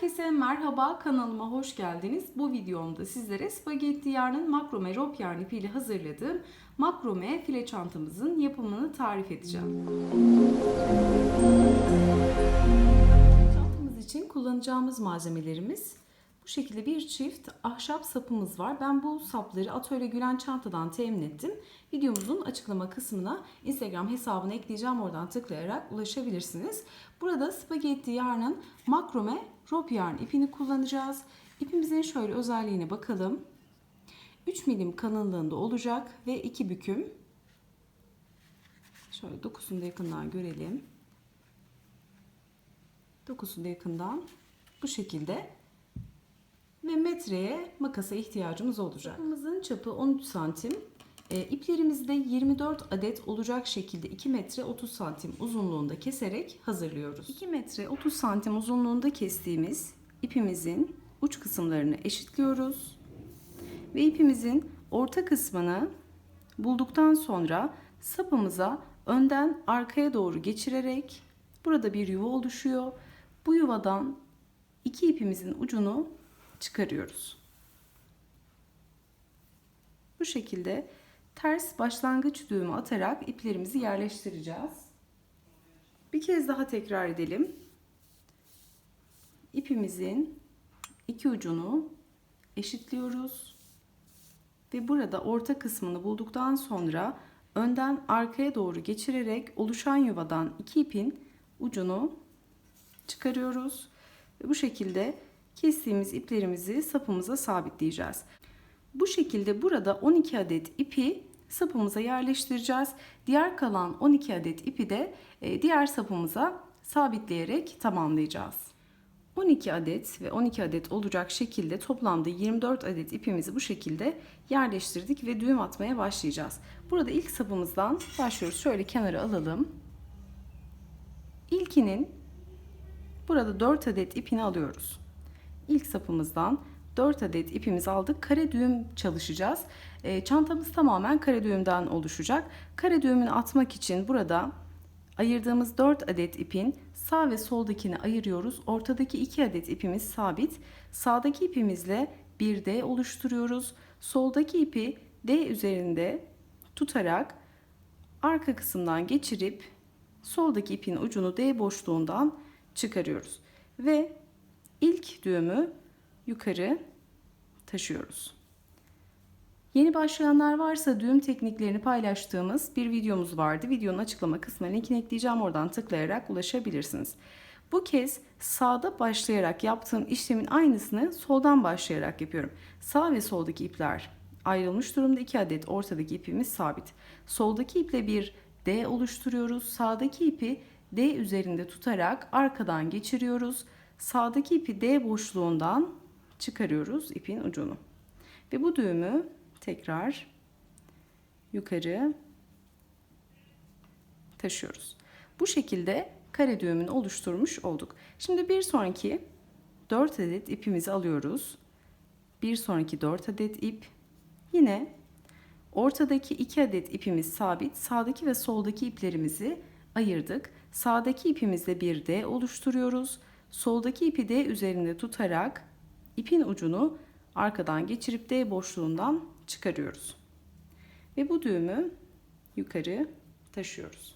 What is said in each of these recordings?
Herkese merhaba kanalıma hoş geldiniz. Bu videomda sizlere spagetti yarnın makrome rop yarn ipiyle hazırladığım makrome file çantamızın yapımını tarif edeceğim. Çantamız için kullanacağımız malzemelerimiz bu şekilde bir çift ahşap sapımız var. Ben bu sapları Atölye Gülen Çanta'dan temin ettim. Videomuzun açıklama kısmına Instagram hesabını ekleyeceğim. Oradan tıklayarak ulaşabilirsiniz. Burada spagetti yarnın makrome rop yarn ipini kullanacağız. İpimizin şöyle özelliğine bakalım. 3 milim kalınlığında olacak ve 2 büküm. Şöyle dokusunu da yakından görelim. Dokusunu da yakından bu şekilde ve metreye makasa ihtiyacımız olacak. Sapımızın çapı 13 santim. E, iplerimizi de 24 adet olacak şekilde 2 metre 30 santim uzunluğunda keserek hazırlıyoruz. 2 metre 30 santim uzunluğunda kestiğimiz ipimizin uç kısımlarını eşitliyoruz. Ve ipimizin orta kısmını bulduktan sonra sapımıza önden arkaya doğru geçirerek burada bir yuva oluşuyor. Bu yuvadan iki ipimizin ucunu çıkarıyoruz. Bu şekilde ters başlangıç düğümü atarak iplerimizi yerleştireceğiz. Bir kez daha tekrar edelim. İpimizin iki ucunu eşitliyoruz. Ve burada orta kısmını bulduktan sonra önden arkaya doğru geçirerek oluşan yuvadan iki ipin ucunu çıkarıyoruz. Ve bu şekilde kestiğimiz iplerimizi sapımıza sabitleyeceğiz. Bu şekilde burada 12 adet ipi sapımıza yerleştireceğiz. Diğer kalan 12 adet ipi de e, diğer sapımıza sabitleyerek tamamlayacağız. 12 adet ve 12 adet olacak şekilde toplamda 24 adet ipimizi bu şekilde yerleştirdik ve düğüm atmaya başlayacağız. Burada ilk sapımızdan başlıyoruz. Şöyle kenara alalım. İlkinin burada 4 adet ipini alıyoruz. İlk sapımızdan 4 adet ipimizi aldık. Kare düğüm çalışacağız. E, çantamız tamamen kare düğümden oluşacak. Kare düğümünü atmak için burada ayırdığımız 4 adet ipin sağ ve soldakini ayırıyoruz. Ortadaki 2 adet ipimiz sabit. Sağdaki ipimizle bir D oluşturuyoruz. Soldaki ipi D üzerinde tutarak arka kısımdan geçirip soldaki ipin ucunu D boşluğundan çıkarıyoruz. Ve ilk düğümü yukarı taşıyoruz. Yeni başlayanlar varsa düğüm tekniklerini paylaştığımız bir videomuz vardı. Videonun açıklama kısmına linkini ekleyeceğim. Oradan tıklayarak ulaşabilirsiniz. Bu kez sağda başlayarak yaptığım işlemin aynısını soldan başlayarak yapıyorum. Sağ ve soldaki ipler ayrılmış durumda. 2 adet ortadaki ipimiz sabit. Soldaki iple bir D oluşturuyoruz. Sağdaki ipi D üzerinde tutarak arkadan geçiriyoruz. Sağdaki ipi D boşluğundan çıkarıyoruz ipin ucunu. Ve bu düğümü tekrar yukarı taşıyoruz. Bu şekilde kare düğümünü oluşturmuş olduk. Şimdi bir sonraki 4 adet ipimizi alıyoruz. Bir sonraki 4 adet ip. Yine ortadaki 2 adet ipimiz sabit. Sağdaki ve soldaki iplerimizi ayırdık. Sağdaki ipimizle bir D oluşturuyoruz. Soldaki ipi D üzerinde tutarak ipin ucunu arkadan geçirip D boşluğundan çıkarıyoruz. Ve bu düğümü yukarı taşıyoruz.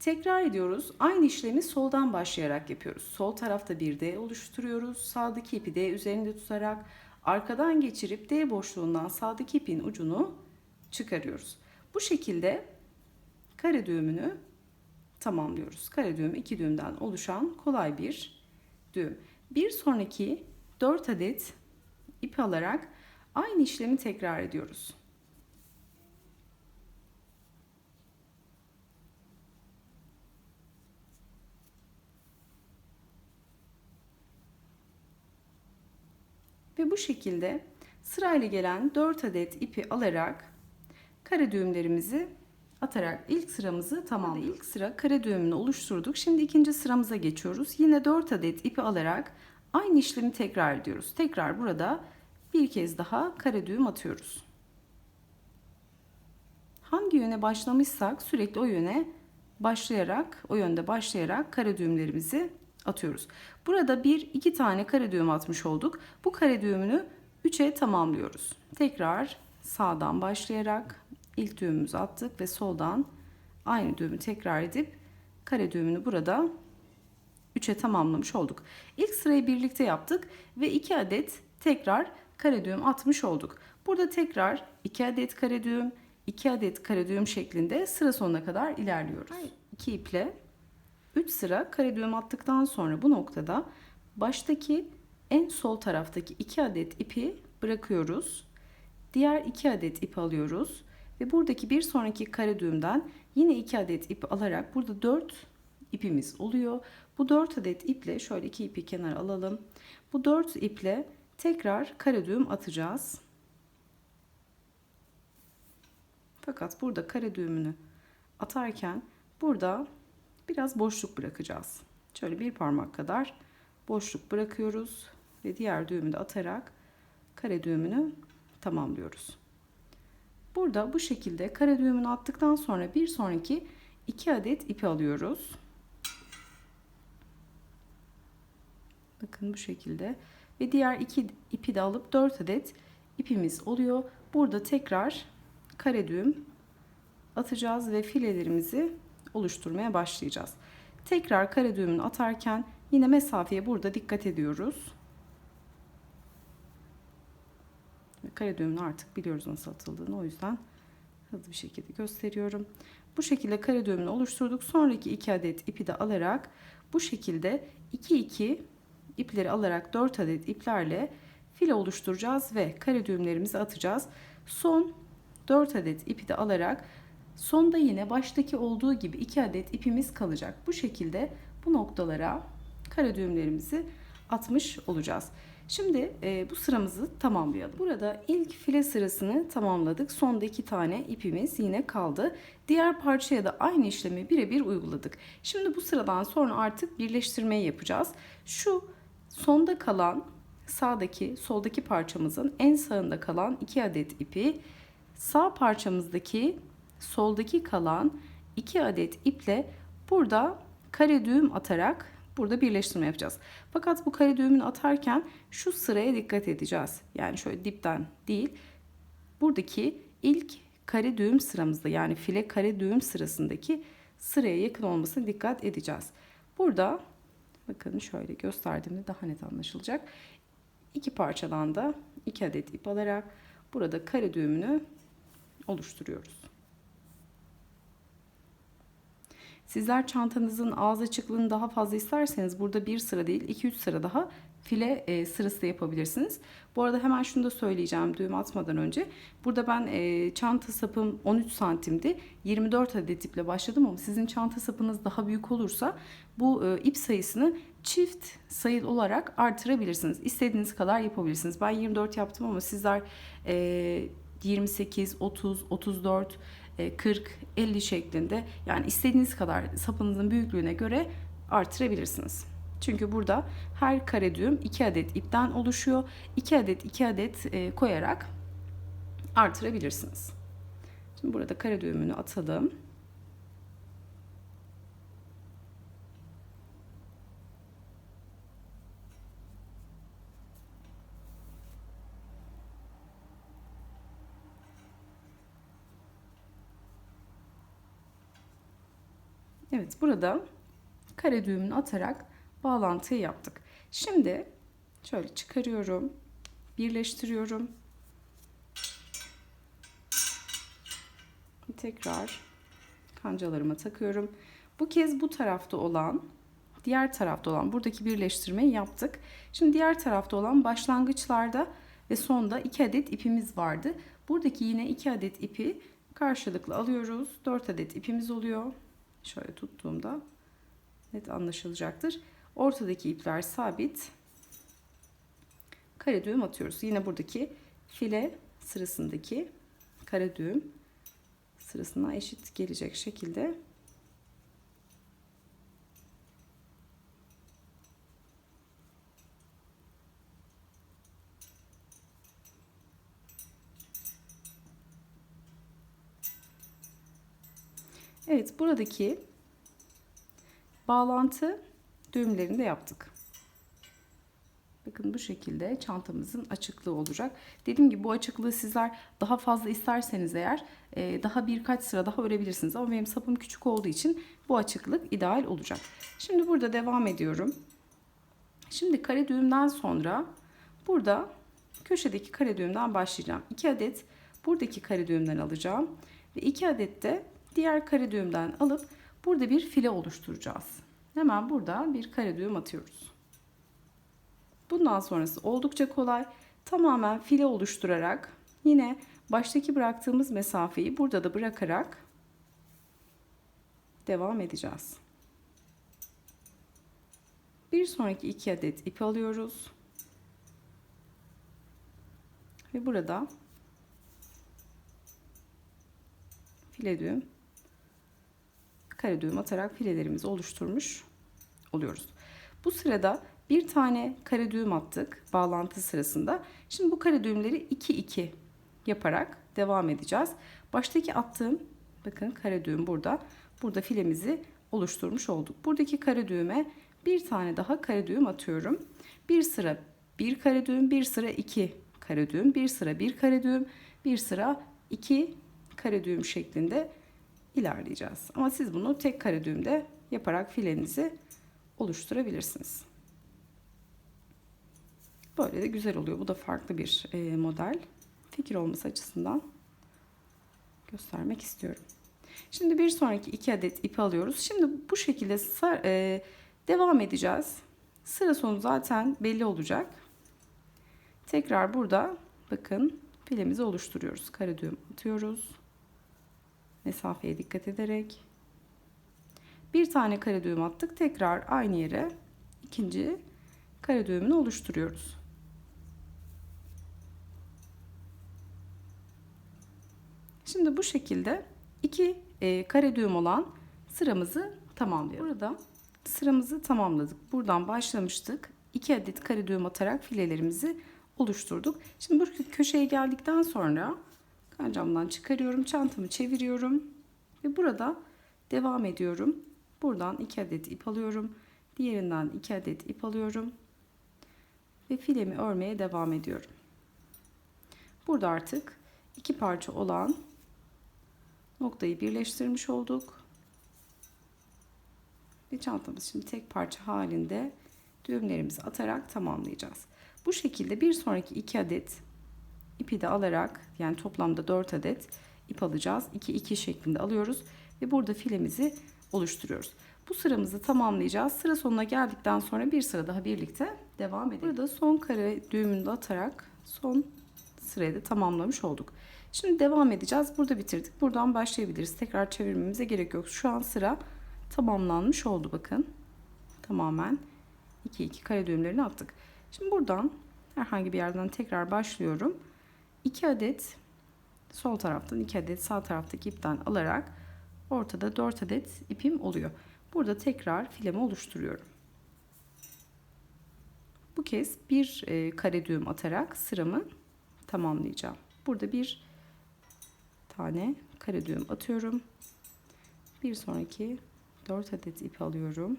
Tekrar ediyoruz. Aynı işlemi soldan başlayarak yapıyoruz. Sol tarafta bir D oluşturuyoruz. Sağdaki ipi D üzerinde tutarak arkadan geçirip D boşluğundan sağdaki ipin ucunu çıkarıyoruz. Bu şekilde kare düğümünü tamamlıyoruz. Kare düğüm iki düğümden oluşan kolay bir düğüm. Bir sonraki 4 adet ip alarak aynı işlemi tekrar ediyoruz. Ve bu şekilde sırayla gelen 4 adet ipi alarak kare düğümlerimizi atarak ilk sıramızı tamamladık. İlk sıra kare düğümünü oluşturduk. Şimdi ikinci sıramıza geçiyoruz. Yine 4 adet ipi alarak aynı işlemi tekrar ediyoruz. Tekrar burada bir kez daha kare düğüm atıyoruz. Hangi yöne başlamışsak sürekli o yöne başlayarak, o yönde başlayarak kare düğümlerimizi atıyoruz. Burada bir iki tane kare düğüm atmış olduk. Bu kare düğümünü 3'e tamamlıyoruz. Tekrar sağdan başlayarak ilk düğümümüzü attık ve soldan aynı düğümü tekrar edip kare düğümünü burada 3'e tamamlamış olduk. İlk sırayı birlikte yaptık ve 2 adet tekrar kare düğüm atmış olduk. Burada tekrar 2 adet kare düğüm, 2 adet kare düğüm şeklinde sıra sonuna kadar ilerliyoruz. 2 iple 3 sıra kare düğüm attıktan sonra bu noktada baştaki en sol taraftaki 2 adet ipi bırakıyoruz. Diğer 2 adet ip alıyoruz ve buradaki bir sonraki kare düğümden yine 2 adet ip alarak burada 4 ipimiz oluyor. Bu 4 adet iple şöyle 2 ipi kenara alalım. Bu 4 iple tekrar kare düğüm atacağız. Fakat burada kare düğümünü atarken burada biraz boşluk bırakacağız. Şöyle bir parmak kadar boşluk bırakıyoruz ve diğer düğümü de atarak kare düğümünü tamamlıyoruz. Burada bu şekilde kare düğümünü attıktan sonra bir sonraki 2 adet ipi alıyoruz. Bakın bu şekilde ve diğer iki ipi de alıp 4 adet ipimiz oluyor. Burada tekrar kare düğüm atacağız ve filelerimizi oluşturmaya başlayacağız. Tekrar kare düğümünü atarken yine mesafeye burada dikkat ediyoruz. Kare düğümünü artık biliyoruz nasıl atıldığını o yüzden hızlı bir şekilde gösteriyorum. Bu şekilde kare düğümünü oluşturduk. Sonraki iki adet ipi de alarak bu şekilde 2 2 ipleri alarak 4 adet iplerle file oluşturacağız ve kare düğümlerimizi atacağız. Son 4 adet ipi de alarak sonda yine baştaki olduğu gibi 2 adet ipimiz kalacak. Bu şekilde bu noktalara kare düğümlerimizi atmış olacağız. Şimdi e, bu sıramızı tamamlayalım. Burada ilk file sırasını tamamladık. Sonda iki tane ipimiz yine kaldı. Diğer parçaya da aynı işlemi birebir uyguladık. Şimdi bu sıradan sonra artık birleştirmeyi yapacağız. Şu sonda kalan sağdaki soldaki parçamızın en sağında kalan iki adet ipi sağ parçamızdaki soldaki kalan iki adet iple burada kare düğüm atarak burada birleştirme yapacağız. Fakat bu kare düğümünü atarken şu sıraya dikkat edeceğiz. Yani şöyle dipten değil. Buradaki ilk kare düğüm sıramızda yani file kare düğüm sırasındaki sıraya yakın olmasına dikkat edeceğiz. Burada bakın şöyle gösterdiğimde daha net anlaşılacak. İki parçadan da iki adet ip alarak burada kare düğümünü oluşturuyoruz. Sizler çantanızın ağız açıklığını daha fazla isterseniz burada bir sıra değil 2-3 sıra daha file e, sırası yapabilirsiniz. Bu arada hemen şunu da söyleyeceğim düğüm atmadan önce. Burada ben e, çanta sapım 13 santimdi. 24 adet iple başladım ama sizin çanta sapınız daha büyük olursa bu e, ip sayısını çift sayılı olarak artırabilirsiniz. İstediğiniz kadar yapabilirsiniz. Ben 24 yaptım ama sizler e, 28, 30, 34 40, 50 şeklinde yani istediğiniz kadar sapınızın büyüklüğüne göre artırabilirsiniz. Çünkü burada her kare düğüm 2 adet ipten oluşuyor. 2 adet 2 adet e, koyarak artırabilirsiniz. Şimdi burada kare düğümünü atalım. Evet burada kare düğümünü atarak bağlantıyı yaptık. Şimdi şöyle çıkarıyorum. Birleştiriyorum. Tekrar kancalarıma takıyorum. Bu kez bu tarafta olan diğer tarafta olan buradaki birleştirmeyi yaptık. Şimdi diğer tarafta olan başlangıçlarda ve sonda 2 adet ipimiz vardı. Buradaki yine 2 adet ipi karşılıklı alıyoruz. 4 adet ipimiz oluyor. Şöyle tuttuğumda net anlaşılacaktır. Ortadaki ipler sabit. Kare düğüm atıyoruz. Yine buradaki file sırasındaki kare düğüm sırasına eşit gelecek şekilde Evet buradaki bağlantı düğümlerini de yaptık. Bakın bu şekilde çantamızın açıklığı olacak. Dediğim gibi bu açıklığı sizler daha fazla isterseniz eğer e, daha birkaç sıra daha örebilirsiniz. Ama benim sapım küçük olduğu için bu açıklık ideal olacak. Şimdi burada devam ediyorum. Şimdi kare düğümden sonra burada köşedeki kare düğümden başlayacağım. 2 adet buradaki kare düğümden alacağım. Ve 2 adet de diğer kare düğümden alıp burada bir file oluşturacağız. Hemen burada bir kare düğüm atıyoruz. Bundan sonrası oldukça kolay. Tamamen file oluşturarak yine baştaki bıraktığımız mesafeyi burada da bırakarak devam edeceğiz. Bir sonraki iki adet ip alıyoruz. Ve burada file düğüm kare düğüm atarak filelerimizi oluşturmuş oluyoruz. Bu sırada bir tane kare düğüm attık bağlantı sırasında. Şimdi bu kare düğümleri 2 2 yaparak devam edeceğiz. Baştaki attığım bakın kare düğüm burada. Burada filemizi oluşturmuş olduk. Buradaki kare düğüme bir tane daha kare düğüm atıyorum. Bir sıra bir kare düğüm, bir sıra iki kare düğüm, bir sıra bir kare düğüm, bir sıra iki kare düğüm şeklinde ilerleyeceğiz. Ama siz bunu tek kare düğümde yaparak filenizi oluşturabilirsiniz. Böyle de güzel oluyor. Bu da farklı bir e, model. Fikir olması açısından göstermek istiyorum. Şimdi bir sonraki iki adet ip alıyoruz. Şimdi bu şekilde sar, e, devam edeceğiz. Sıra sonu zaten belli olacak. Tekrar burada bakın filemizi oluşturuyoruz. Kare düğüm atıyoruz. Mesafeye dikkat ederek. Bir tane kare düğüm attık. Tekrar aynı yere ikinci kare düğümünü oluşturuyoruz. Şimdi bu şekilde iki e, kare düğüm olan sıramızı tamamlıyoruz. Burada sıramızı tamamladık. Buradan başlamıştık. 2 adet kare düğüm atarak filelerimizi oluşturduk. Şimdi bu köşeye geldikten sonra kancamdan çıkarıyorum. Çantamı çeviriyorum. Ve burada devam ediyorum. Buradan 2 adet ip alıyorum. Diğerinden 2 adet ip alıyorum. Ve filemi örmeye devam ediyorum. Burada artık iki parça olan noktayı birleştirmiş olduk. Ve çantamız şimdi tek parça halinde düğümlerimizi atarak tamamlayacağız. Bu şekilde bir sonraki iki adet ipi de alarak yani toplamda 4 adet ip alacağız. 2 2 şeklinde alıyoruz ve burada filemizi oluşturuyoruz. Bu sıramızı tamamlayacağız. Sıra sonuna geldikten sonra bir sıra daha birlikte devam edelim. Burada son kare düğümünü de atarak son sırayı da tamamlamış olduk. Şimdi devam edeceğiz. Burada bitirdik. Buradan başlayabiliriz. Tekrar çevirmemize gerek yok. Şu an sıra tamamlanmış oldu bakın. Tamamen 2 2 kare düğümlerini attık. Şimdi buradan herhangi bir yerden tekrar başlıyorum. 2 adet sol taraftan 2 adet sağ taraftaki ipten alarak ortada 4 adet ipim oluyor. Burada tekrar filemi oluşturuyorum. Bu kez bir e, kare düğüm atarak sıramı tamamlayacağım. Burada bir tane kare düğüm atıyorum. Bir sonraki 4 adet ip alıyorum.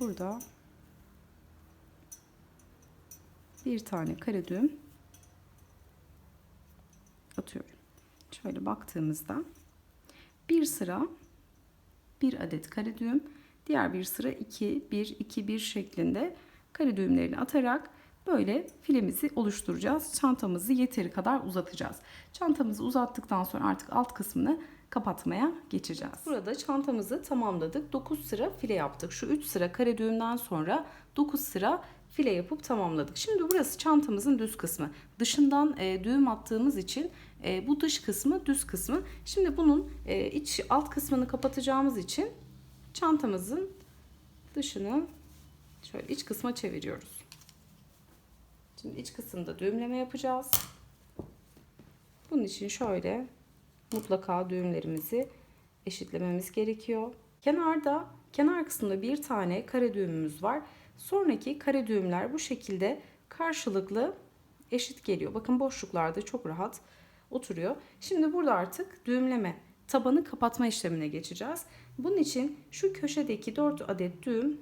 Burada bir tane kare düğüm atıyorum. Şöyle baktığımızda bir sıra bir adet kare düğüm, diğer bir sıra 2 1 2 1 şeklinde kare düğümlerini atarak böyle filemizi oluşturacağız. Çantamızı yeteri kadar uzatacağız. Çantamızı uzattıktan sonra artık alt kısmını kapatmaya geçeceğiz. Burada çantamızı tamamladık. 9 sıra file yaptık. Şu 3 sıra kare düğümden sonra 9 sıra file yapıp tamamladık. Şimdi burası çantamızın düz kısmı. Dışından e, düğüm attığımız için e, bu dış kısmı düz kısmı. Şimdi bunun e, iç alt kısmını kapatacağımız için çantamızın dışını şöyle iç kısma çeviriyoruz. Şimdi iç kısımda düğümleme yapacağız. Bunun için şöyle mutlaka düğümlerimizi eşitlememiz gerekiyor. Kenarda, kenar kısmında bir tane kare düğümümüz var. Sonraki kare düğümler bu şekilde karşılıklı eşit geliyor. Bakın boşluklarda çok rahat oturuyor. Şimdi burada artık düğümleme, tabanı kapatma işlemine geçeceğiz. Bunun için şu köşedeki 4 adet düğüm,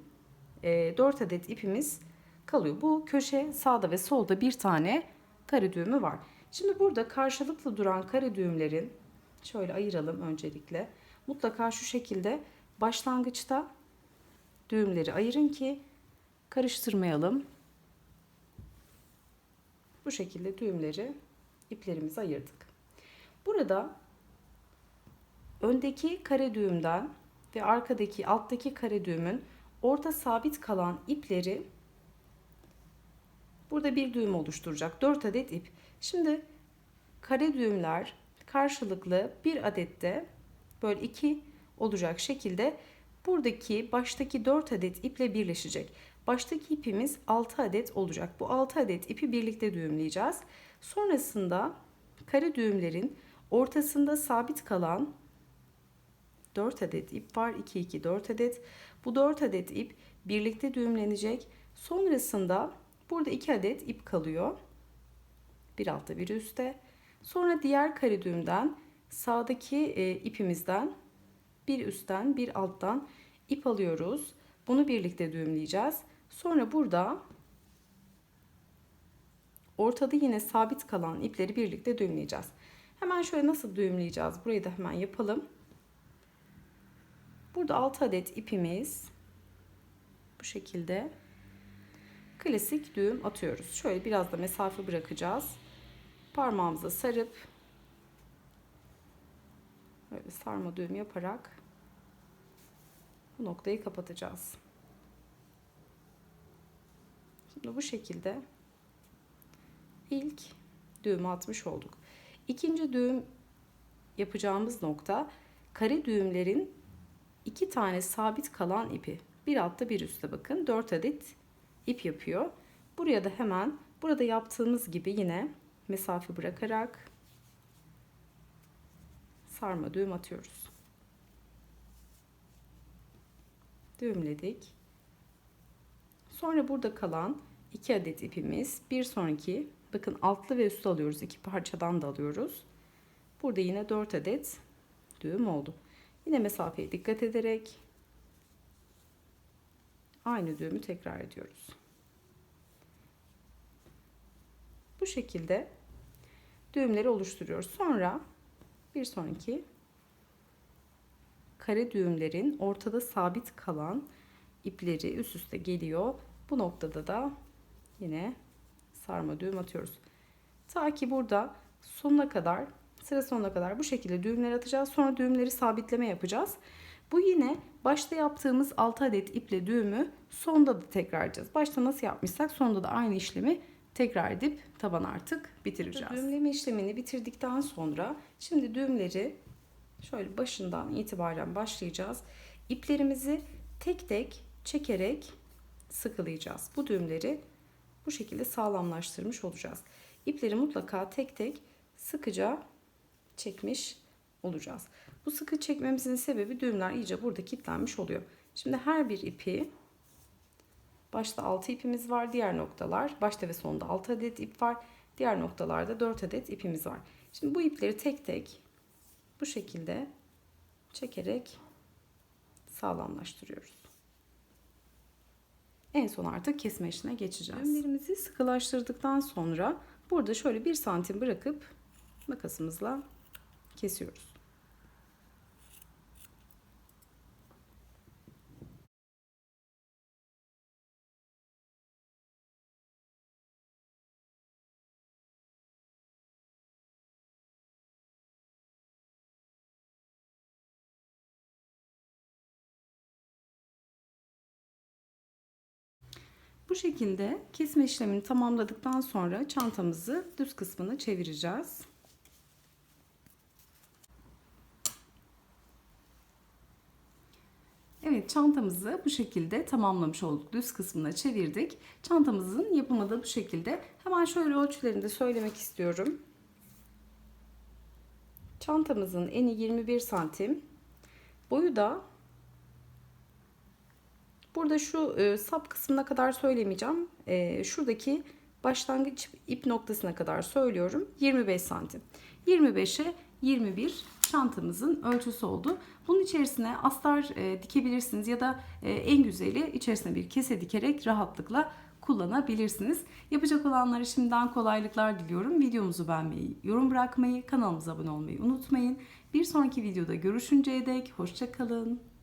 4 adet ipimiz kalıyor. Bu köşe sağda ve solda bir tane kare düğümü var. Şimdi burada karşılıklı duran kare düğümlerin şöyle ayıralım öncelikle. Mutlaka şu şekilde başlangıçta düğümleri ayırın ki karıştırmayalım. Bu şekilde düğümleri iplerimizi ayırdık. Burada öndeki kare düğümden ve arkadaki alttaki kare düğümün orta sabit kalan ipleri burada bir düğüm oluşturacak. 4 adet ip. Şimdi kare düğümler karşılıklı bir adette böyle iki olacak şekilde buradaki baştaki 4 adet iple birleşecek. Baştaki ipimiz 6 adet olacak. Bu 6 adet ipi birlikte düğümleyeceğiz. Sonrasında kare düğümlerin ortasında sabit kalan 4 adet ip var. 2 2 4 adet. Bu 4 adet ip birlikte düğümlenecek. Sonrasında burada 2 adet ip kalıyor. Bir altta bir üstte. Sonra diğer kare düğümden sağdaki e, ipimizden bir üstten bir alttan ip alıyoruz. Bunu birlikte düğümleyeceğiz. Sonra burada ortada yine sabit kalan ipleri birlikte düğümleyeceğiz. Hemen şöyle nasıl düğümleyeceğiz? Burayı da hemen yapalım. Burada 6 adet ipimiz bu şekilde klasik düğüm atıyoruz. Şöyle biraz da mesafe bırakacağız. Parmağımıza sarıp böyle sarma düğüm yaparak bu noktayı kapatacağız. Şimdi bu şekilde ilk düğümü atmış olduk. İkinci düğüm yapacağımız nokta kare düğümlerin iki tane sabit kalan ipi. Bir altta bir üstte bakın. 4 adet ip yapıyor. Buraya da hemen burada yaptığımız gibi yine mesafe bırakarak sarma düğüm atıyoruz. Düğümledik. Sonra burada kalan 2 adet ipimiz bir sonraki bakın altlı ve üstü alıyoruz. iki parçadan da alıyoruz. Burada yine 4 adet düğüm oldu. Yine mesafeye dikkat ederek aynı düğümü tekrar ediyoruz. Bu şekilde düğümleri oluşturuyoruz. Sonra bir sonraki kare düğümlerin ortada sabit kalan ipleri üst üste geliyor. Bu noktada da yine sarma düğüm atıyoruz. Ta ki burada sonuna kadar sıra sonuna kadar bu şekilde düğümler atacağız. Sonra düğümleri sabitleme yapacağız. Bu yine başta yaptığımız 6 adet iple düğümü sonda da tekrar edeceğiz. Başta nasıl yapmışsak sonda da aynı işlemi tekrar edip taban artık bitireceğiz. Düğümleme işlemini bitirdikten sonra şimdi düğümleri şöyle başından itibaren başlayacağız. İplerimizi tek tek çekerek sıkılayacağız. Bu düğümleri bu şekilde sağlamlaştırmış olacağız. İpleri mutlaka tek tek sıkıca çekmiş olacağız. Bu sıkı çekmemizin sebebi düğümler iyice burada kilitlenmiş oluyor. Şimdi her bir ipi başta 6 ipimiz var. Diğer noktalar başta ve sonunda 6 adet ip var. Diğer noktalarda 4 adet ipimiz var. Şimdi bu ipleri tek tek bu şekilde çekerek sağlamlaştırıyoruz. En son artık kesme işine geçeceğiz. Düğümlerimizi sıkılaştırdıktan sonra burada şöyle bir santim bırakıp makasımızla kesiyoruz. Bu şekilde kesme işlemini tamamladıktan sonra çantamızı düz kısmını çevireceğiz. Evet çantamızı bu şekilde tamamlamış olduk. Düz kısmına çevirdik. Çantamızın yapımı da bu şekilde. Hemen şöyle ölçülerini de söylemek istiyorum. Çantamızın eni 21 santim. Boyu da Burada şu e, sap kısmına kadar söylemeyeceğim. E, şuradaki başlangıç ip noktasına kadar söylüyorum 25 santim. 25'e 21 çantamızın ölçüsü oldu. Bunun içerisine astar e, dikebilirsiniz ya da e, en güzeli içerisine bir kese dikerek rahatlıkla kullanabilirsiniz. Yapacak olanlara şimdiden kolaylıklar diliyorum. Videomuzu beğenmeyi, yorum bırakmayı, kanalımıza abone olmayı unutmayın. Bir sonraki videoda görüşünceye dek hoşçakalın.